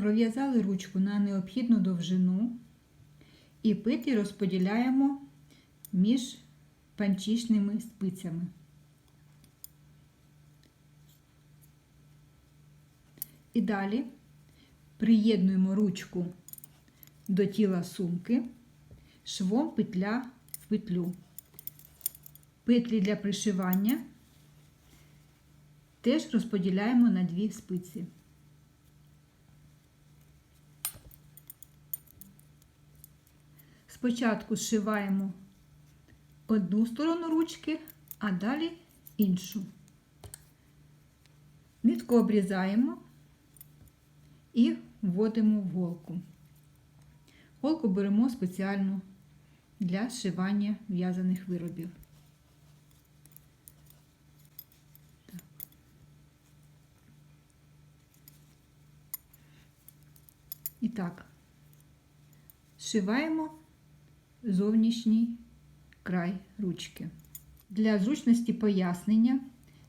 Пров'язали ручку на необхідну довжину і петлі розподіляємо між панчішними спицями. І далі приєднуємо ручку до тіла сумки, швом петля в петлю. Петлі для пришивання теж розподіляємо на дві спиці. Спочатку зшиваємо одну сторону ручки, а далі іншу. Нитку обрізаємо і вводимо в голку. Голку беремо спеціально для зшивання в'язаних виробів. Так. І так, зшиваємо зовнішній край ручки. Для зручності пояснення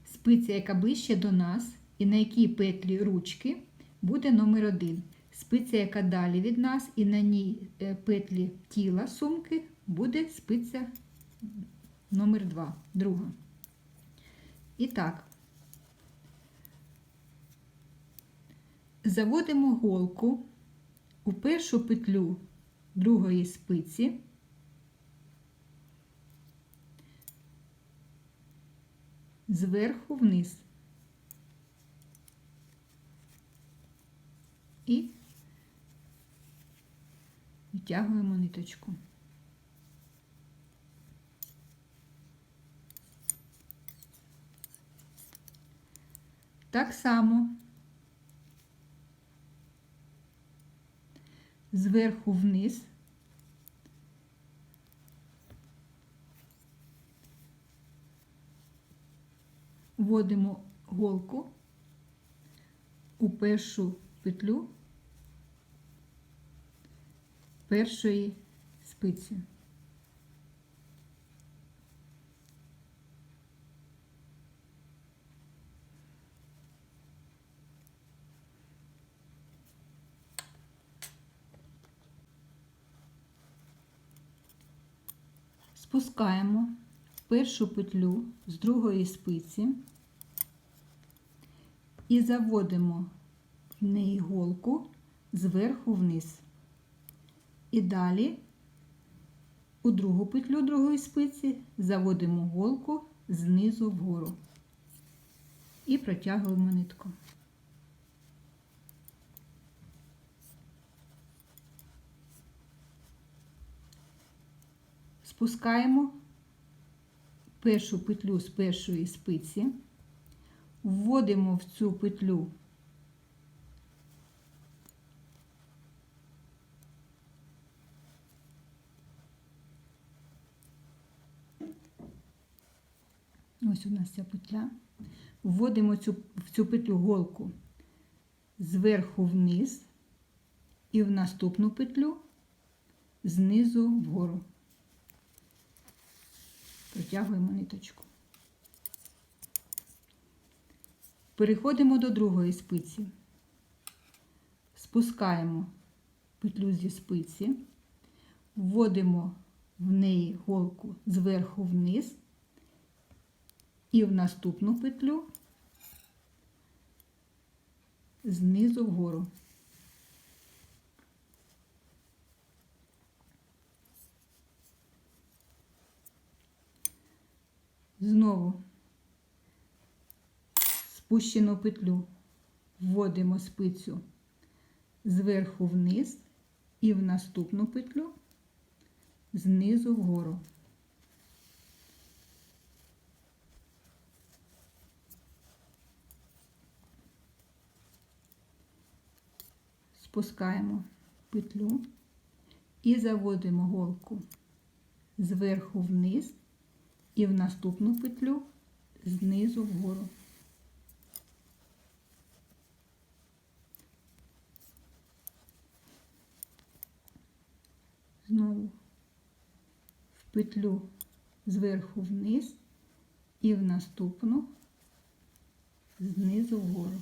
спиця, яка ближче до нас, і на якій петлі ручки буде номер 1. Спиця, яка далі від нас, і на ній е, петлі тіла сумки буде спиця номер 2, друга. І так, заводимо голку у першу петлю другої спиці. Зверху вниз. І витягуємо ниточку. Так само зверху вниз вводимо голку у першу петлю першої спиці. Спускаємо першу петлю з другої спиці і заводимо в неї голку зверху вниз. І далі у другу петлю другої спиці заводимо голку знизу вгору і протягуємо нитку. Спускаємо першу петлю з першої спиці, вводимо в цю петлю Ось у нас ця петля. Вводимо цю, в цю петлю голку зверху вниз і в наступну петлю знизу вгору. Протягуємо ниточку. Переходимо до другої спиці. Спускаємо петлю зі спиці, вводимо в неї голку зверху вниз і в наступну петлю знизу вгору. Знову спущену петлю вводимо спицю зверху вниз і в наступну петлю знизу вгору. Спускаємо петлю і заводимо голку зверху вниз і в наступну петлю знизу вгору. Знову в петлю зверху вниз і в наступну знизу вгору.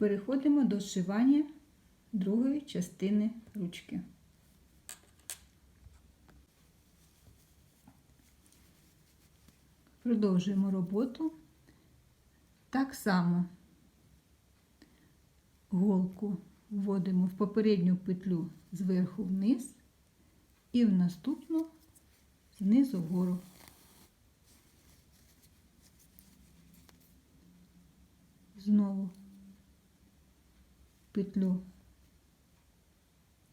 Переходимо до зшивання другої частини ручки. Продовжуємо роботу. Так само голку вводимо в попередню петлю зверху вниз і в наступну знизу вгору. Знову петлю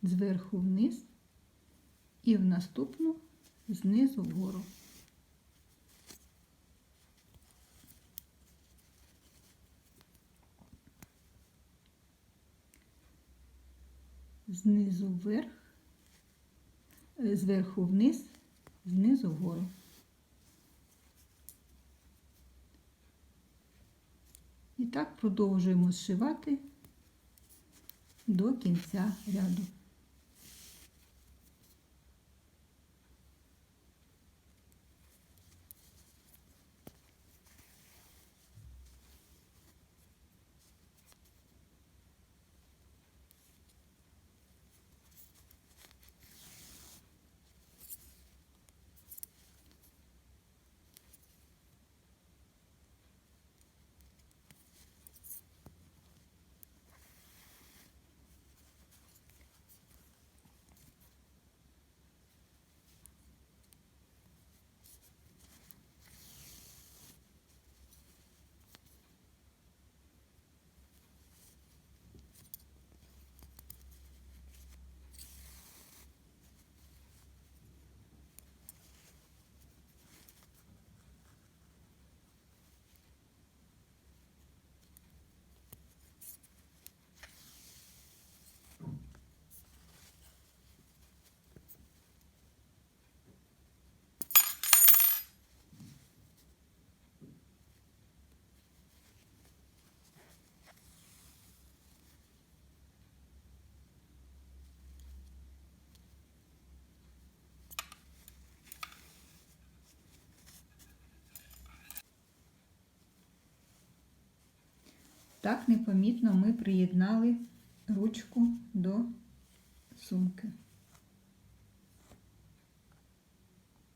зверху вниз і в наступну знизу вгору. Знизу вверх, е, зверху вниз, знизу вгору. І так продовжуємо зшивати до кінця ряду. Так непомітно ми приєднали ручку до сумки.